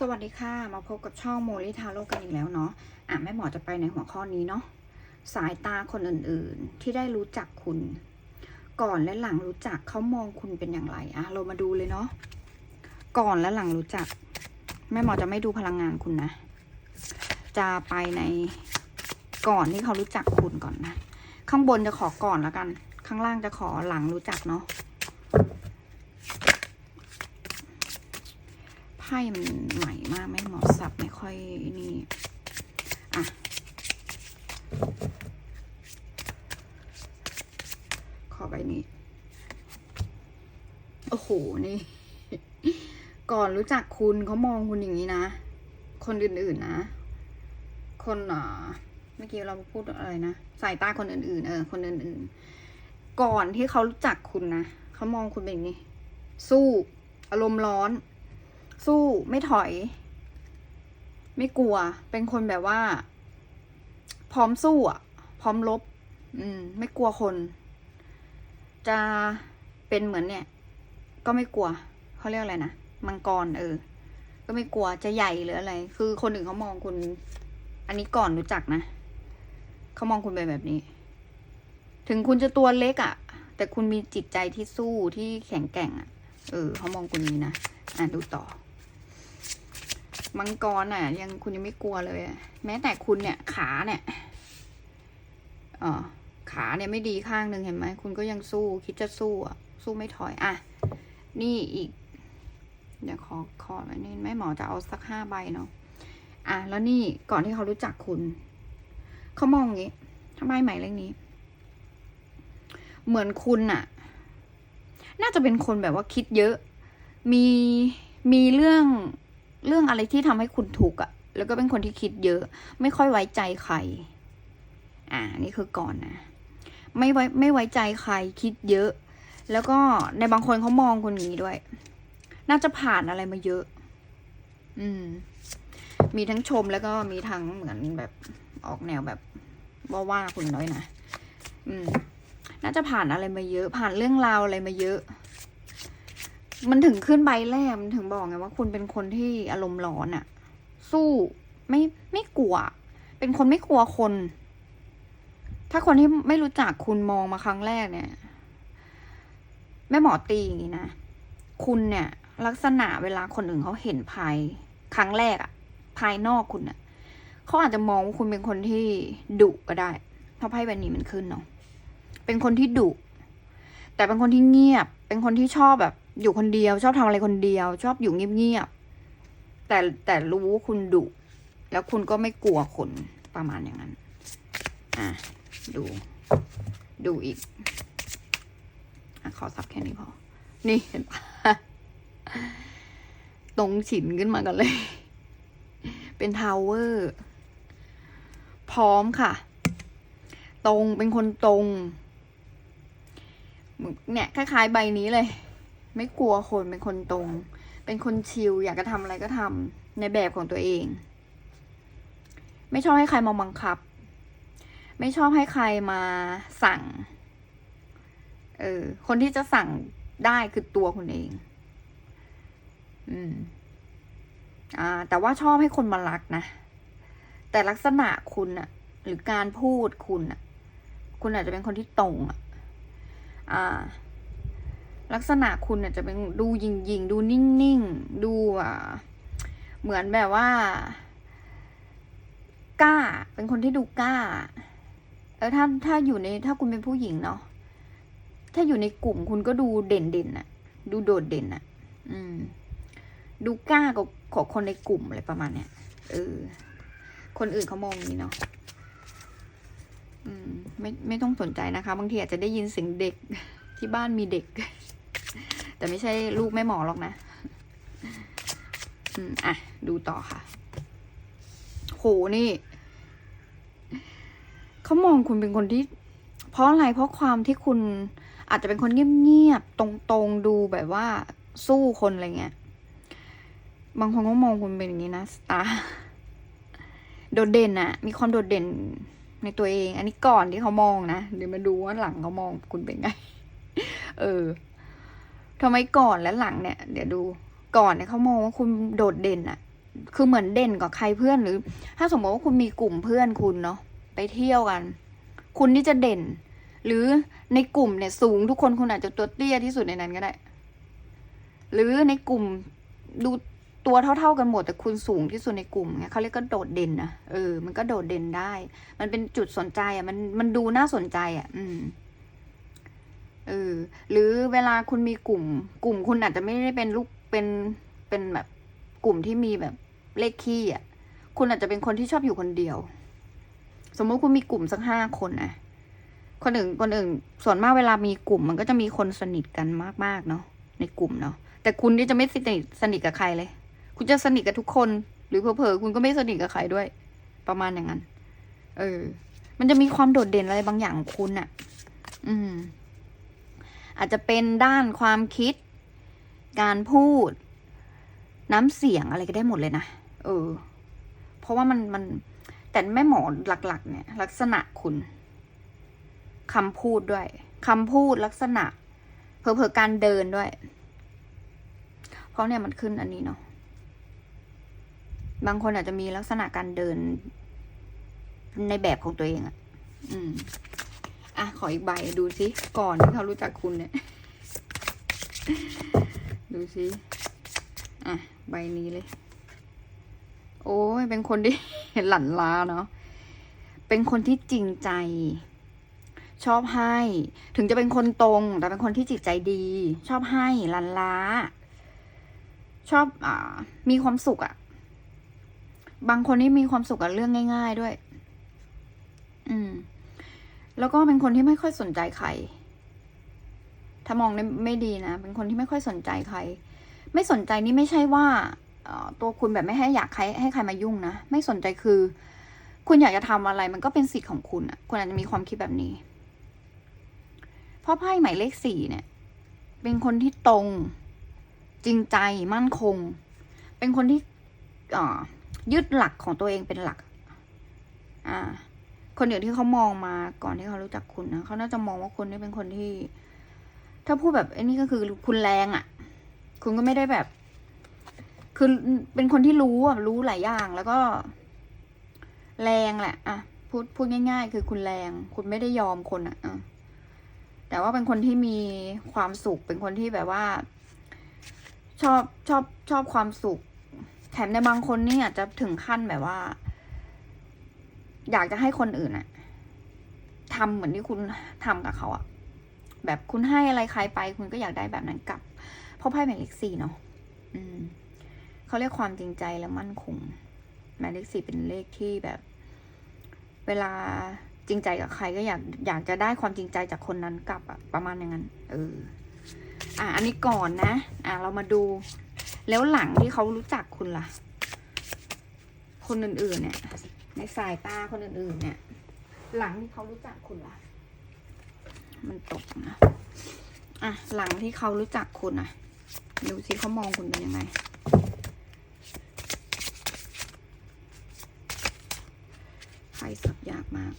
สวัสดีค่ะ มาพบกับช่องโมลิทาโร่กันอีกแล้วเนาะอะแม่หมอจะไปในหัวข้อนี้เนาะสายตาคนอื่นๆ ที่ได้รู้จักคุณ ก่อนและหลังรู้จักเขามองคุณเป็นอย่างไรอะเรามาดูเลยเนาะก่อนและหลังรู้จัก แม่หมอจะไม่ดูพลังงานคุณนะ จะไปในก่อนที่เขารู้จักคุณก่อนนะ ข้างบนจะขอก่อนแล้วกัน ข้างล่างจะขอหลังรู้จักเนาะ ไพ่มันใหม่มากไม่เหมาะสับไม่ค่อยนี่ อะ ขอใบนี้ โอ้โห นี่ ก่อนรู้จักคุณเขามองคุณอย่างนี้นะ คนอื่นๆนะ คนอ่าเมื่อกี้เราพูดอะไรนะ สายตาคนอื่นๆ เออ คนอื่นๆ ก่อนที่เขารู้จักคุณนะ เขามองคุณเป็นอย่างนี้ สู้ อารมณ์ร้อน สู้ไม่ถอย ไม่กลัว เป็นคนแบบว่า พร้อมสู้อะ พร้อมลบ อืม ไม่กลัวคน จะเป็นเหมือนเนี่ย ก็ไม่กลัวเขาเรียกอะไรนะมังกรเออ ก็ไม่กลัวจะใหญ่หรืออะไร คือคนอื่นเขามองคุณ อันนี้ก่อนรู้จักนะเขามองคุณเป็นแบบนี้ ถึงคุณจะตัวเล็กอะ่ะ แต่คุณมีจิตใจที่สู้ที่แข็งแกร่งอะ่ะ เออเขามองคุณนี้นะ อะดูต่อ มังกรอะ ยังคุณยังไม่กลัวเลยอะแม้แต่คุณเนี่ย ขาเนี่ยเออขาเนี่ยไม่ดีข้างหนึ่งเห็นไหมคุณก็ยังสู้ คิดจะสู้อะ สู้ไม่ถอยอะนี่อีกเดี๋ยวขอขออันนี้แม่หมอจะเอาสักห้าใบเนาะอะแล้วนี่ก่อนที่เขารู้จักคุณ เขามองอย่างนี้ทำไมใหม่เรื่องนี้ เหมือนคุณน่ะ น่าจะเป็นคนแบบว่าคิดเยอะ มีมีเรื่อง เรื่องอะไรที่ทำให้คุณทุกข์อะแล้วก็เป็นคนที่คิดเยอะ ไม่ค่อยไว้ใจใคร อ่า นี่คือก่อนนะ ไม่ไว้ไม่ไว้ใจใครคิดเยอะ แล้วก็ในบางคนเขามองคุณอย่างนี้ด้วย น่าจะผ่านอะไรมาเยอะ อืม มีทั้งชมแล้วก็มีทั้งเหมือนแบบออกแนวแบบว่าว่าคุณน้อยนะ อืม น่าจะผ่านอะไรมาเยอะ ผ่านเรื่องราวอะไรมาเยอะ มันถึงขึ้นใบแรกมันถึงบอกไงว่าคุณเป็นคนที่อารมณ์ร้อนอะสู้ไม่ไม่กลัว เป็นคนไม่กลัวคน ถ้าคนที่ไม่รู้จักคุณมองมาครั้งแรกเนี่ยแม่หมอตีอย่างนี้นะคุณเนี่ย ลักษณะเวลาคนอื่นเขาเห็นภายครั้งแรกอะภายนอกคุณอะเขาอาจจะมองว่าคุณเป็นคนที่ดุก็ได้เพราะไพ่ใบนี้มันขึ้นเนาะเป็นคนที่ดุแต่เป็นคนที่เงียบ เป็นคนที่ชอบแบบ อยู่คนเดียว ชอบทำอะไรคนเดียว ชอบอยู่เงียบๆแต่แต่รู้ว่าคุณดุ แล้วคุณก็ไม่กลัวคนประมาณอย่างนั้น อะ ดู ดูอีกอะขอซับแค่นี้พอ นี่เห็นปะตรงฉินขึ้นมากันเลย เป็นทาวเวอร์ พร้อมค่ะ ตรงเป็นคนตรง เนี่ยคล้ายๆใบนี้เลย ไม่กลัวคนเป็นคนตรง เป็นคนชิลอยากจะทำอะไรก็ทำในแบบของตัวเอง ไม่ชอบให้ใครมาบังคับ ไม่ชอบให้ใครมาสั่ง เออ คนที่จะสั่งได้คือตัวคุณเอง อืม อ่า แต่ว่าชอบให้คนมารักนะ แต่ลักษณะคุณอะหรือการพูดคุณอะคุณอาจจะเป็นคนที่ตรงอะอ่า ลักษณะคุณอาจจะเป็นดูยิงยิงๆดูนิ่งๆ ดูอ่าเหมือนแบบว่า กล้า เป็นคนที่ดูกล้า เออถ้าถ้าอยู่ในถ้าคุณเป็นผู้หญิงเนาะถ้าอยู่ในกลุ่มคุณก็ดูเด่นเด่นอะดูโดดเด่นอะอืม ดูกล้ากว่าของคนในกลุ่มอะไรประมาณเนี้ยเออคนอื่นเขามองอย่างนี้เนาะอืม ไม่ไม่ต้องสนใจนะคะ บางทีอาจจะได้ยินเสียงเด็ก ที่บ้านมีเด็ก แต่ไม่ใช่ลูกแม่หมอหรอกนะอืมอะ ดูต่อค่ะ โหนี่ เขามองคุณเป็นคนที่ เพราะอะไรเพราะความที่คุณอาจจะเป็นคนเงียบๆ ตรงๆ ดูแบบว่าสู้คนอะไรเงี้ย บางคนก็มองคุณเป็นอย่างนี้นะสตาร์โดดเด่นอะมีความโดดเด่นในตัวเอง อันนี้ก่อนที่เขามองนะ เดี๋ยวมาดูว่าหลังเขามองคุณเป็นไง เออทำไมก่อนและหลังเนี่ย เดี๋ยวดูก่อนเนี่ยเขามองว่าคุณโดดเด่นอะคือเหมือนเด่นกว่าใครเพื่อนหรือ ถ้าสมมติว่าคุณมีกลุ่มเพื่อนคุณเนาะไปเที่ยวกัน คุณที่จะเด่น หรือในกลุ่มเนี่ย สูงทุกคนคุณอาจจะตัวเตี้ยที่สุดในนั้นก็ได้ หรือในกลุ่มดูตัวเท่า ๆกันหมดแต่คุณสูงที่สุดในกลุ่มไงเขาเรียกก็โดดเด่นนะเออ มันก็โดดเด่นได้ มันเป็นจุดสนใจอะ มันมันดูน่าสนใจอะ อืม เออ หรือเวลาคุณมีกลุ่ม กลุ่มคุณอาจจะไม่ได้เป็นลูกเป็นเป็นแบบกลุ่มที่มีแบบเลขขี้อะ คุณอาจจะเป็นคนที่ชอบอยู่คนเดียว สมมติคุณมีกลุ่มสักห้าคนนะคนอื่นคนอื่นส่วนมากเวลามีกลุ่ม มันก็จะมีคนสนิทกันมากๆเนาะในกลุ่มเนาะแต่คุณนี่จะไม่สนิทสนิทกับใครเลย คุณจะสนิทกับทุกคน หรือเผลอๆคุณก็ไม่สนิทกับใครด้วย ประมาณอย่างนั้น เออ มันจะมีความโดดเด่นอะไรบางอย่างของคุณอะอืม อาจจะเป็นด้านความคิด การพูด น้ำเสียงอะไรก็ได้หมดเลยนะเออ เพราะว่ามันมัน แต่แม่หมอหลัก ๆ เนี่ย ลักษณะคุณคำพูดด้วยคำพูดลักษณะเผลอการเดินด้วย เพราะเนี่ยมันขึ้นอันนี้เนาะบางคนอาจจะมีลักษณะการเดินในแบบของตัวเองอะ อืม อะขออีกใบดูสิก่อนที่เขารู้จักคุณเนี่ย ดูสิอะใบนี้เลย โอ้ยเป็นคนที่หลั่นล้าเนาะเป็นคนที่จริงใจ ชอบให้ ถึงจะเป็นคนตรง แต่เป็นคนที่จิตใจดี ชอบให้หลั่นล้า ชอบอ่า มีความสุขอะบางคนที่มีความสุขกับเรื่องง่าย ๆด้วย อืม แล้วก็เป็นคนที่ไม่ค่อยสนใจใคร ถ้ามองในไม่ดีนะ เป็นคนที่ไม่ค่อยสนใจใคร ไม่สนใจนี่ไม่ใช่ว่าตัวคุณแบบไม่ให้อยากใครให้ใครมายุ่งนะ ไม่สนใจคือ คุณอยากจะทำอะไร มันก็เป็นสิทธิ์ของคุณอะคุณอาจจะมีความคิดแบบนี้ เพราะไพ่หมายเลขสี่เนี่ย เป็นคนที่ตรง จริงใจมั่นคง เป็นคนที่ยึดหลักของตัวเองเป็นหลัก อ่า คนอื่นที่เขามองมาก่อนที่เขารู้จักคุณนะเขาน่าจะมองว่าคุณนี่เป็นคนที่ ถ้าพูดแบบไอ้นี่ก็คือคุณแรงอะ่ะ คุณก็ไม่ได้แบบ คือเป็นคนที่รู้อะรู้หลายอย่างแล้วก็ แรงแหละอะพูดพูดง่าย ๆ คือคุณแรง คุณไม่ได้ยอมคนอะ่ะอะแต่ว่าเป็นคนที่มีความสุข เป็นคนที่แบบว่า ชอบชอบชอบความสุข แถมในบางคนนี่อาจจะถึงขั้นแบบว่า อยากจะให้คนอื่นอะทำเหมือนที่คุณทำกับเขาอะแบบคุณให้อะไรใครไป คุณก็อยากได้แบบนั้นกลับ เพราะไพ่หมายเลขสี่เนาะอืมเขาเรียกความจริงใจและมั่นคงหมายเลขสี่เป็นเลขที่แบบ เวลาจริงใจกับใครก็อยากอยากจะได้ความจริงใจจากคนนั้นกลับอะประมาณอย่างนั้น เออ อะ อันนี้ก่อนนะ อะ เรามาดู แล้วหลังที่เขารู้จักคุณล่ะ คนอื่นๆเนี่ย ในสายตาคนอื่นๆ เนี่ย หลังที่เขารู้จักคุณล่ะ มันตกนะ อะ หลังที่เขารู้จักคุณอะ ดูสิเขามองคุณเป็นยังไง ใครสับยากมาก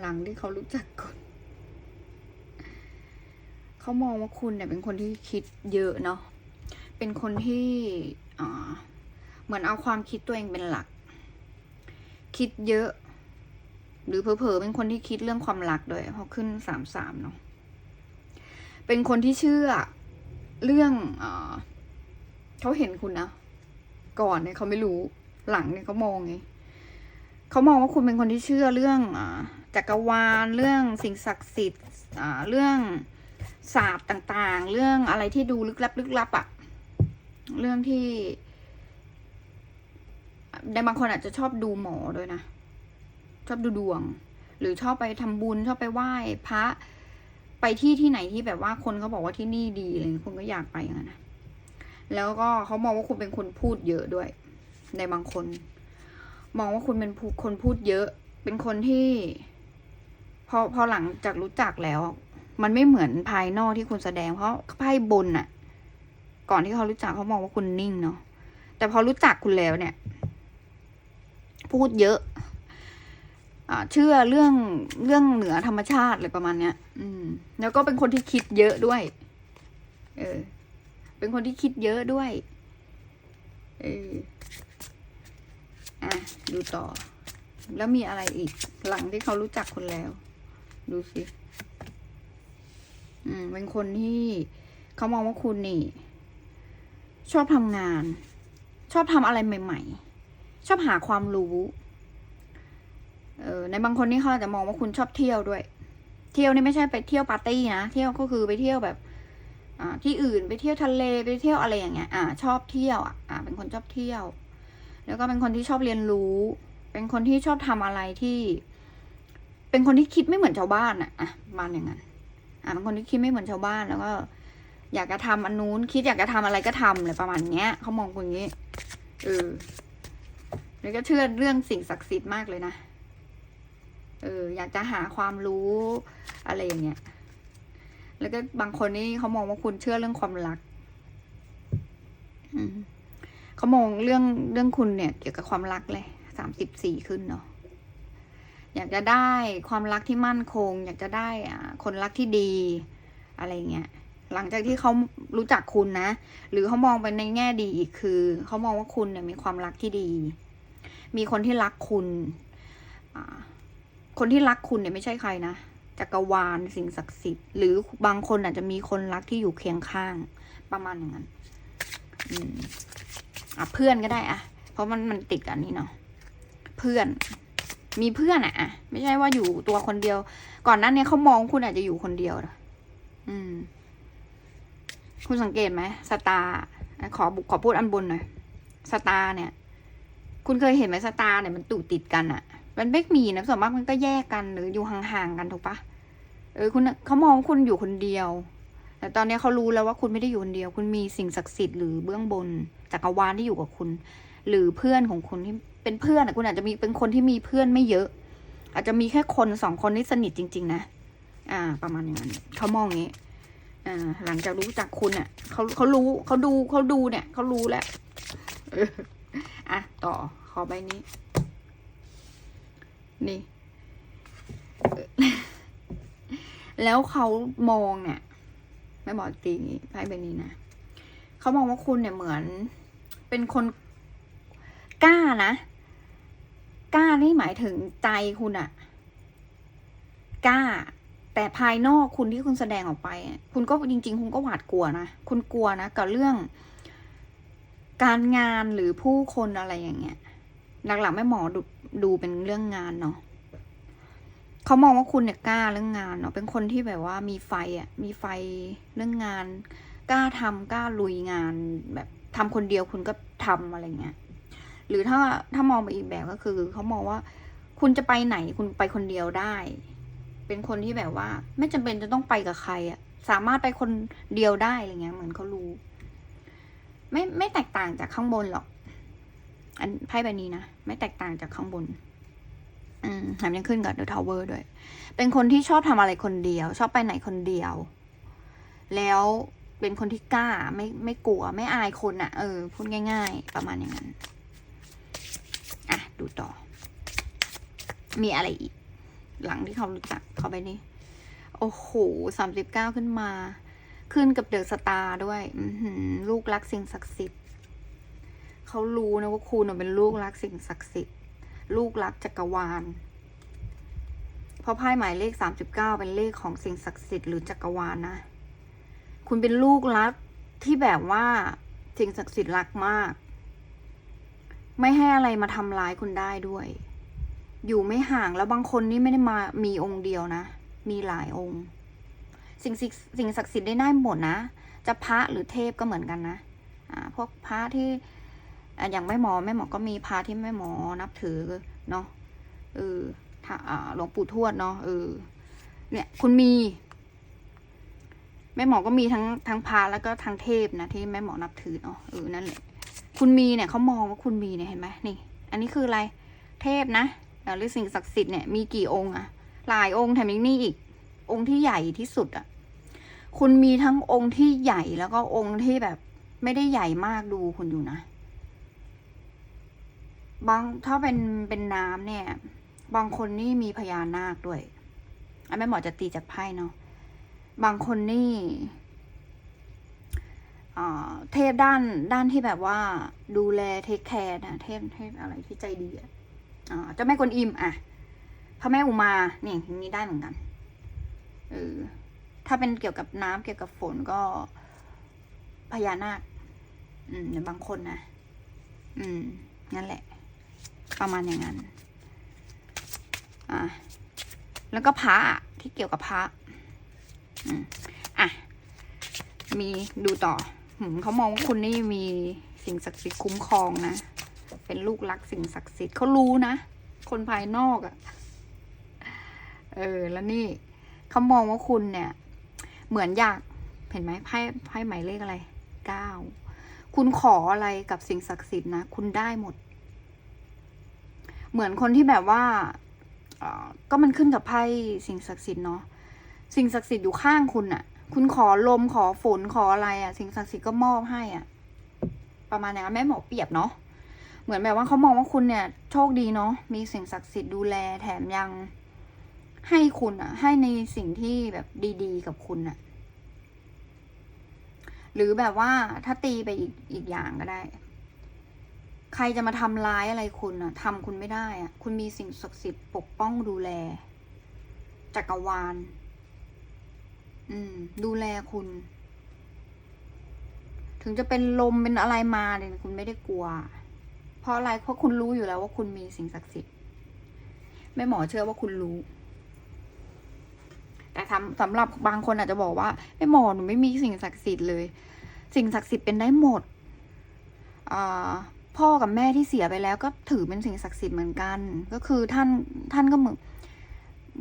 หลังที่เขารู้จักคุณเขามองว่าคุณเนี่ยเป็นคนที่คิดเยอะเนาะ เป็นคนที่เหมือนเอาความคิดตัวเองเป็นหลัก คิดเยอะ หรือเผลอๆเป็นคนที่คิดเรื่องความรักด้วยเพราะขึ้นสามสามเนาะเป็นคนที่เชื่อเรื่องอเขาเห็นคุณนะก่อนเนี่ยเขาไม่รู้หลังเนี่ยเขามองไงเขามองว่าคุณเป็นคนที่เชื่อเรื่องอจักรวาลเรื่องสิ่งศักดิ์สิทธิ์เรื่องศาสตร์ต่างๆ เรื่องอะไรที่ดูลึกลับลึกลับอะเรื่องที่ ในบางคนอาจจะชอบดูหมอด้วยนะ ชอบดูดวง หรือชอบไปทำบุญชอบไปไหว้พระไปที่ที่ไหนที่แบบว่าคนเขาบอกว่าที่นี่ดีอะไรอย่างเลยคุณก็อยากไปอย่างนั้นนะแล้วก็เขามองว่าคุณเป็นคนพูดเยอะด้วย ในบางคน มองว่าคุณเป็นคนพูดเยอะ เป็นคนที่ พอพอหลังจากรู้จักแล้ว มันไม่เหมือนภายนอกที่คุณแสดง เพราะไพ่บนน่ะก่อนที่เขารู้จักเขามองว่าคุณนิ่งเนาะแต่พอรู้จักคุณแล้วเนี่ย พูดเยอะเชื่อเรื่องเรื่องเหนือธรรมชาติเลยประมาณเนี้ย อืม แล้วก็เป็นคนที่คิดเยอะด้วย เออ เป็นคนที่คิดเยอะด้วย เออ อะ ดูต่อ แล้วมีอะไรอีก หลังที่เขารู้จักคุณแล้ว ดูสิ อืม เป็นคนที่เขามองว่าคุณนี่ ชอบทำงาน ชอบทำอะไรใหม่ ๆ ชอบหาความรู้เออในบางคนนี่เขาอาจจะมองว่าคุณชอบเที่ยวด้วย เที่ยวนี่ไม่ใช่ไปเที่ยวปาร์ตี้นะเที่ยวก็คือไปเที่ยวแบบอ่าที่อื่นไปเที่ยวทะเลไปเที่ยวอะไรอย่างเงี้ย อ่า ชอบเที่ยวอะอ่า เป็นคนชอบเที่ยว แล้วก็เป็นคนที่ชอบเรียนรู้ เป็นคนที่ชอบทำอะไรที่ เป็นคนที่คิดไม่เหมือนชาวบ้านอะอะประมาณอย่างนั้นอ่าเป็นคนที่คิดไม่เหมือนชาวบ้านแล้วก็อยากจะทำอันนู้นคิดอยากจะทำอะไรก็ทำเลยประมาณเนี้ยเขามองคุณงนี้เออ แล้วก็เชื่อเรื่องสิ่งศักดิ์สิทธิ์มากเลยนะ เออ อยากจะหาความรู้อะไรอย่างเงี้ย แล้วก็บางคนนี่เขามองว่าคุณเชื่อเรื่องความรัก อืมเขามองเรื่องเรื่องคุณเนี่ย เกี่ยวกับความรักเลยสามสิบสี่ขึ้นเนาะอยากจะได้ความรักที่มั่นคง อยากจะได้คนรักที่ดี อะไรเงี้ยหลังจากที่เขารู้จักคุณนะ หรือเขามองไปในแง่ดีอีกคือ เขามองว่าคุณเนี่ยมีความรักที่ดี มีคนที่รักคุณ คนที่รักคุณเนี่ยไม่ใช่ใครนะจักรวาลสิ่งศักดิ์สิทธิ์หรือบางคนอาจจะมีคนรักที่อยู่เคียงข้าง ประมาณอย่างนั้นอืมอะเพื่อนก็ได้อะเพราะมันมันติดกันนี่เนาะเพื่อน มีเพื่อนอะอะไม่ใช่ว่าอยู่ตัวคนเดียว ก่อนหนั้นนี่ยเขามองคุณอาจจะอยู่คนเดียวนะอืม คุณสังเกตไหมสตาร์ขอบุขอพูดอันบนหน่อยสตาร์เนี่ย คุณเคยเห็นไหมสตาร์เนี่ยมันตูดติดกันอะมันไม่มีนะส่วนมากมันก็แยกกันหรืออยู่ห่างๆกันถูกปะเออคุณเขามองคุณอยู่คนเดียว แต่ตอนนี้เขารู้แล้วว่าคุณไม่ได้อยู่คนเดียว คุณมีสิ่งศักดิ์สิทธิ์หรือเบื้องบนจักรวาลที่อยู่กับคุณ หรือเพื่อนของคุณที่เป็นเพื่อนอะคุณอาจจะมีเป็นคนที่มีเพื่อนไม่เยอะ อาจจะมีแค่คนสองคนที่สนิทจริง ๆ นะ อ่า ประมาณอย่างนั้นเขามองอย่างนี้อ่าหลังจากรู้จักคุณอะเขาเขารู้เขาดูเขาดูเนี่ยเขารู้แล้ว อะ ต่อ ขอใบนี้ นี่ แล้วเขามองเนี่ยไม่บอกตีนี้ไพ่ใบนี้นะเขามองว่าคุณเนี่ยเหมือน เป็นคนกล้านะกล้านี่หมายถึงใจคุณอะกล้า แต่ภายนอกคุณที่คุณแสดงออกไป คุณก็จริง ๆ คุณก็หวาดกลัวนะ คุณกลัวนะกับเรื่อง การงานหรือผู้คนอะไรอย่างเงี้ย หลักๆไม่หมอดูดูเป็นเรื่องงานเนาะเขามองว่าคุณเนี่ยกล้าเรื่องงานเนาะเป็นคนที่แบบว่ามีไฟอะ่ะมีไฟเรื่องงาน กล้าทำกล้าลุยงาน แบบทำคนเดียวคุณก็ทำอะไรเงี้ยหรือถ้าถ้ามองไปอีกแบบก็คือเขามองว่า คุณจะไปไหนคุณไปคนเดียวได้ เป็นคนที่แบบว่า ไม่จำเป็นจะต้องไปกับใครอะ่ะสามารถไปคนเดียวได้อะไรเงี้ย เหมือนเขารู้ ไม่ไม่แตกต่างจากข้างบนหรอก อันไพ่ใบนี้นะ ไม่แตกต่างจากข้างบน อืมแถมยังขึ้นกับ The Tower ด้วย เป็นคนที่ชอบทำอะไรคนเดียว ชอบไปไหนคนเดียว แล้วเป็นคนที่กล้า ไม่ไม่กลัว ไม่อายคนอะ่ะ เออ พูดง่าย ๆ ประมาณอย่างนั้น อะ ดูต่อ มีอะไรอีก หลังที่เขารู้จักเขาไปนี่ โอ้โหสามสิบเก้าขึ้นมา ขึ้นกับเดอะสตาร์ด้วยลูกรักสิ่งศักดิ์สิทธิ์เขารู้นะว่าคุณเป็นลูกรักสิ่งศักดิ์สิทธิ์ ลูกรักจักรวาล เพราะไพ่หมายเลขสามสิบเก้าเป็นเลขของสิ่งศักดิ์สิทธิ์หรือจักรวาลนะ คุณเป็นลูกรักที่แบบว่าสิ่งศักดิ์สิทธิ์รักมาก ไม่ให้อะไรมาทำร้ายคุณได้ด้วย อยู่ไม่ห่างแล้วบางคนนี่ไม่ได้มามีองค์เดียวนะ มีหลายองค์ สิ่งศักดิ์สิ่งศักดิ์สิทธิ์ได้ได้หมดนะ จะพระหรือเทพก็เหมือนกันนะอ่าพวกพระที่อะอย่างแม่หมอแม่หมอก็มีพระที่แม่หมอนับถือเนาะเออถ้าอ่าหลวงปู่ทวดเนาะเออเนี่ยคุณมี แม่หมอก็มีทั้งทั้งพระแล้วก็ทั้งเทพนะที่แม่หมอนับถือเนาะเออนั่นแหละคุณมีเนี่ยเขามองว่าคุณมีเนี่ยเห็นไหมนี่ อันนี้คืออะไรเทพนะหรือสิ่งศักดิ์สิทธิ์เนี่ยมีกี่องค์อะหลายองค์แถมยังนี่อีก องค์ที่ใหญ่ที่สุดอะ คุณมีทั้งองค์ที่ใหญ่แล้วก็องค์ที่แบบ ไม่ได้ใหญ่มากดูคุณอยู่นะ บางถ้าเป็นเป็นน้ำเนี่ย บางคนนี่มีพญานาคด้วยอันแม่หมอจะตีจากไพ่เนาะบางคนนี่อ่าเทพด้านด้านที่แบบว่าดูแลเทคแคร์นะเทพเทพอะไรที่ใจดีอะอ่าเจ้าแม่กวนอิมอะพระแม่อุมาเนี่ยนี้ได้เหมือนกันเออ ถ้าเป็นเกี่ยวกับน้ำเกี่ยวกับฝนก็พญานาค อืมเดี๋ยบางคนนะ อืม นั่นแหละ ประมาณอย่างนั้น อะแล้วก็พระที่เกี่ยวกับพระอืมอะ มีดูต่อหืมเขามองว่าคุณนี่มีสิ่งศักดิ์สิทธิ์คุ้มครองนะ เป็นลูกรักสิ่งศักดิ์สิทธิ์เขารู้นะ คนภายนอกอะ่ะ เออ แล้วนี่เขามองว่าคุณเนี่ย เหมือนอยากเห็นไหมไพ่ไพ่หมายเลขอะไรเก้าคุณขออะไรกับสิ่งศักดิ์สิทธิ์นะ คุณได้หมด เหมือนคนที่แบบว่าก็มันขึ้นกับไพ่สิ่งศักดิ์สิทธิ์เนาะสิ่งศักดิ์สิทธิ์อยู่ข้างคุณอะคุณขอลมขอฝนขออะไรอะสิ่งศักดิ์สิทธิ์ก็มอบให้อะประมาณนั้นแม่หมอเปรียบเนาะเหมือนแบบว่าเขามองว่าคุณเนี่ย โชคดีเนาะมีสิ่งศักดิ์สิทธิ์ดูแลแถมยัง ให้คุณอะให้ในสิ่งที่แบบดีๆ กับคุณอะหรือแบบว่าถ้าตีไปอีกอีกอย่างก็ได้ ใครจะมาทำร้ายอะไรคุณอะทำคุณไม่ได้อะคุณมีสิ่งศักดิ์สิทธิ์ปกป้องดูแล จักรวาล อืม ดูแลคุณ ถึงจะเป็นลมเป็นอะไรมาเนี่ยคุณไม่ได้กลัว เพราะอะไรเพราะคุณรู้อยู่แล้วว่าคุณมีสิ่งศักดิ์สิทธิ์แม่หมอเชื่อว่าคุณรู้ แต่ทำสำหรับบางคนอาจจะบอกว่าแม่หมอหนูไม่มีสิ่งศักดิ์สิทธิ์เลย สิ่งศักดิ์สิทธิ์เป็นได้หมดพ่อกับแม่ที่เสียไปแล้วก็ถือเป็นสิ่งศักดิ์สิทธิ์เหมือนกัน ก็คือท่านท่านก็เหมือน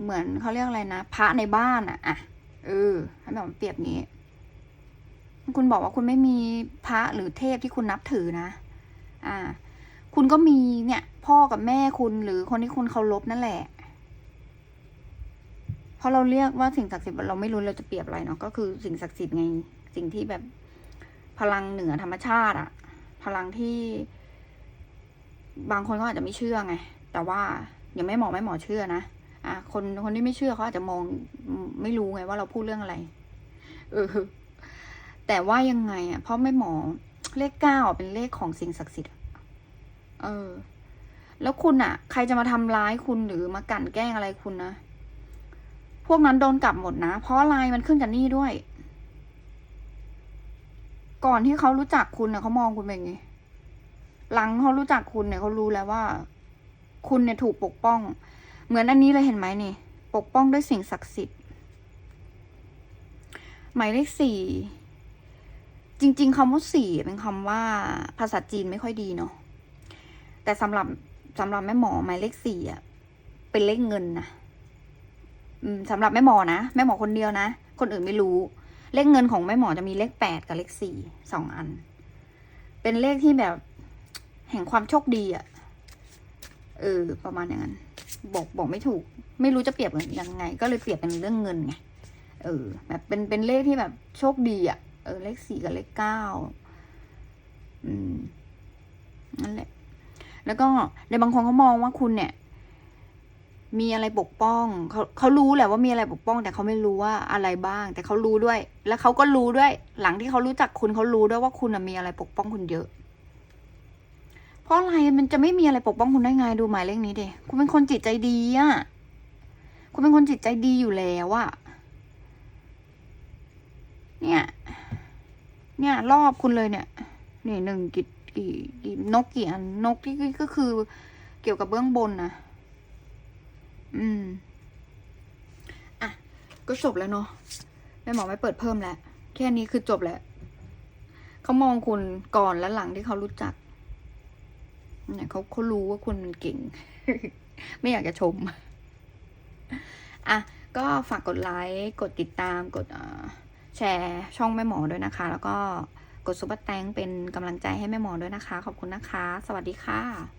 เหมือนเขาเรียกอะไรนะพระในบ้านอะอะเออให้แบบเปรียบงี้ คุณบอกว่าคุณไม่มีพระหรือเทพที่คุณนับถือนะ อ่า คุณก็มีเนี่ย พ่อกับแม่คุณหรือคนที่คุณเคารพนั่นแหละ เพราะเราเรียกว่าสิ่งศักดิ์สิทธิ์เราไม่รู้เราจะเปรียบอะไรเนาะก็คือสิ่งศักดิ์สิทธิ์ไงสิ่งที่แบบพลังเหนือธรรมชาติอะพลังที่ บางคนก็อาจจะไม่เชื่อไง แต่ว่ายังไม่หมอไม่หมอเชื่อนะอะคนคนที่ไม่เชื่อเขาอาจจะมองไม่รู้ไงว่าเราพูดเรื่องอะไรเออแต่ว่ายังไงอะเพราะไม่หมอเลขเก้าเป็นเลขของสิ่งศักดิ์สิทธิ์เออ แล้วคุณอะ ใครจะมาทำร้ายคุณหรือมากลั่นแกล้งอะไรคุณนะ พวกนั้นโดนกลับหมดนะ เพราะอะไรมันขึ้นกับนี่ด้วย ก่อนที่เขารู้จักคุณเนี่ยเขามองคุณเป็นไง หลังเขารู้จักคุณเนี่ยเขารู้แล้วว่า คุณเนี่ยถูกปกป้อง เหมือนอันนี้เลยเห็นไหมนี่ ปกป้องด้วยสิ่งศักดิ์สิทธิ์ หมายเลขสี่ จริง ๆคำว่าสี่เป็นคำว่าภาษาจีนไม่ค่อยดีเนาะ แต่สำหรับสำหรับแม่หมอหมายเลขสี่อะ เป็นเลขเงินนะ สำหรับแม่หมอนะแม่หมอคนเดียวนะ คนอื่นไม่รู้ เลขเงินของแม่หมอจะมีเลขแปดกับเลขสี่สองอัน เป็นเลขที่แบบแห่งความโชคดีอะ่ะเออ ประมาณอย่างนั้น บอกบอกไม่ถูก ไม่รู้จะเปรียบยังไง ก็เลยเปรียบเป็นเรื่องเงินไงเออ แบบเป็นเป็นเลขที่แบบโชคดีอะเออ เลขสี่กับเลขเก้าอืมนั่นแหละ แล้วก็ในบางคนเขามองว่าคุณเนี่ย มีอะไรปกป้องเขาเขารู้แหละว่ามีอะไรปกป้อง แต่เขาไม่รู้ว่าอะไรบ้าง แต่เขารู้ด้วย แล้วเขาก็รู้ด้วย หลังที่เขารู้จักคุณเขารู้ด้วยว่าคุณน่ะมีอะไรปกป้องคุณเยอะ เพราะอะไรมันจะไม่มีอะไรปกป้องคุณได้ไงดูหมายเลขนี้เดคุณเป็นคนจิตใจดีอะคุณเป็นคนจิตใจดีอยู่แล้วอะเนี่ย เนี่ย รอบคุณเลยเนี่ยนี่หนึ่งกี่กี่นกกี่อันนกที่ก็คือ เกี่ยวกับเบื้องบนนะ อืม อะ ก็จบแล้วเนาะแม่หมอไม่เปิดเพิ่มแล้ว แค่นี้คือจบแล้วเขามองคุณก่อนและหลังที่เขารู้จักเนี่ยเขาเขารู้ว่าคุณมันเก่ง ไม่อยากจะชม อะ ก็ฝากกดไลค์กดติดตามกดแชร์ช่องแม่หมอด้วยนะคะ แล้วก็กดซุปเปอร์แตงเป็นกำลังใจให้แม่หมอด้วยนะคะ ขอบคุณนะคะ สวัสดีค่ะ